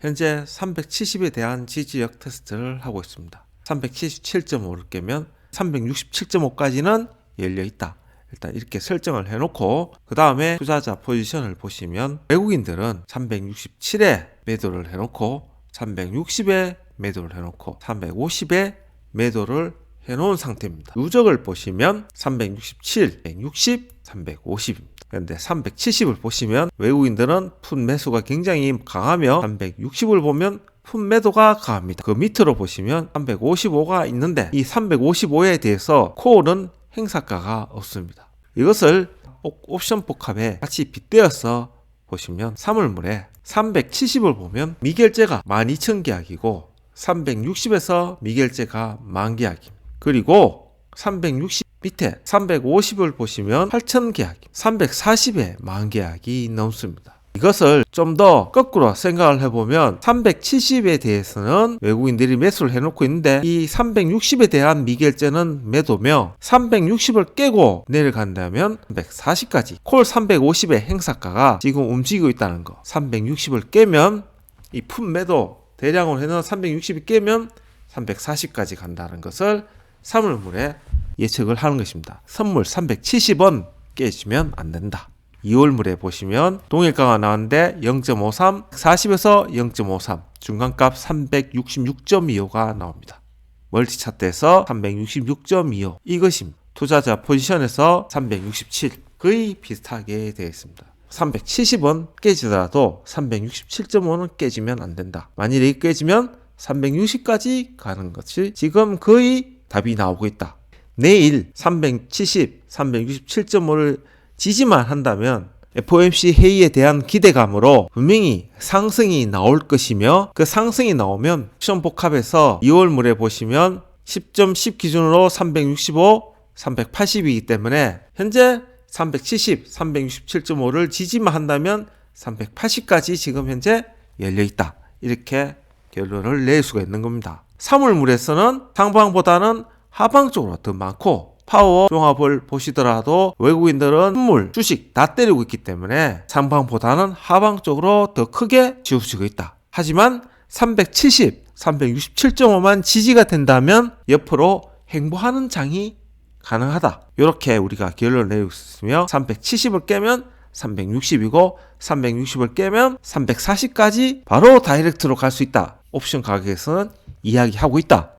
현재 370에 대한 지지력 테스트를 하고 있습니다. 377.5를 깨면 367.5까지는 열려 있다. 일단 이렇게 설정을 해놓고 그 다음에 투자자 포지션을 보시면 외국인들은 367에 매도를 해놓고 360에 매도를 해놓고 350에 매도를 해놓은 상태입니다. 누적을 보시면 367, 160, 350입니다. 그런데 370을 보시면 외국인들은 푼 매수가 굉장히 강하며 360을 보면 푼 매도가 강합니다. 그 밑으로 보시면 355가 있는데 이 355에 대해서 콜은 행사가가 없습니다. 이것을 옵- 옵션 복합에 같이 빗대어서 보시면 사물물에 370을 보면 미결제가 12,000계약이고 360에서 미결제가 만계약입니다. 그리고 360 밑에 350을 보시면 8,000계약, 340에 만 계약이 넘습니다. 이것을 좀 더 거꾸로 생각을 해보면 370에 대해서는 외국인들이 매수를 해놓고 있는데 이 360에 대한 미결제는 매도며 360을 깨고 내려간다면 340까지 콜 350의 행사가가 지금 움직이고 있다는 거 360을 깨면 이푼 매도 대량으로 해서 360이 깨면 340까지 간다는 것을 사물물에 예측을 하는 것입니다. 선물 370원 깨지면 안 된다. 2월물에 보시면 동일가가 나왔는데 0.53, 40에서 0.53, 중간값 366.25가 나옵니다. 멀티 차트에서 366.25 이것입니다. 투자자 포지션에서 367 거의 비슷하게 되어 있습니다. 370원 깨지더라도 367.5는 깨지면 안 된다. 만일에 깨지면 360까지 가는 것이 지금 거의 답이 나오고 있다. 내일 370, 367.5를 지지만 한다면 FOMC 회의에 대한 기대감으로 분명히 상승이 나올 것이며 그 상승이 나오면 옵션 복합에서 2월 물에 보시면 10.10 기준으로 365, 380이기 때문에 현재 370, 367.5를 지지만 한다면 380까지 지금 현재 열려 있다. 이렇게 결론을 낼 수가 있는 겁니다. 사물물에서는 상방보다는 하방 쪽으로 더 많고 파워 종합을 보시더라도 외국인들은 선물, 주식 다 때리고 있기 때문에 상방보다는 하방 쪽으로 더 크게 지우지고 있다. 하지만 370, 367.5만 지지가 된다면 옆으로 행보하는 장이 가능하다. 이렇게 우리가 결론을 내리고 있으며 370을 깨면 360이고 360을 깨면 340까지 바로 다이렉트로 갈 수 있다. 옵션 가격에서는 이야기하고 있다.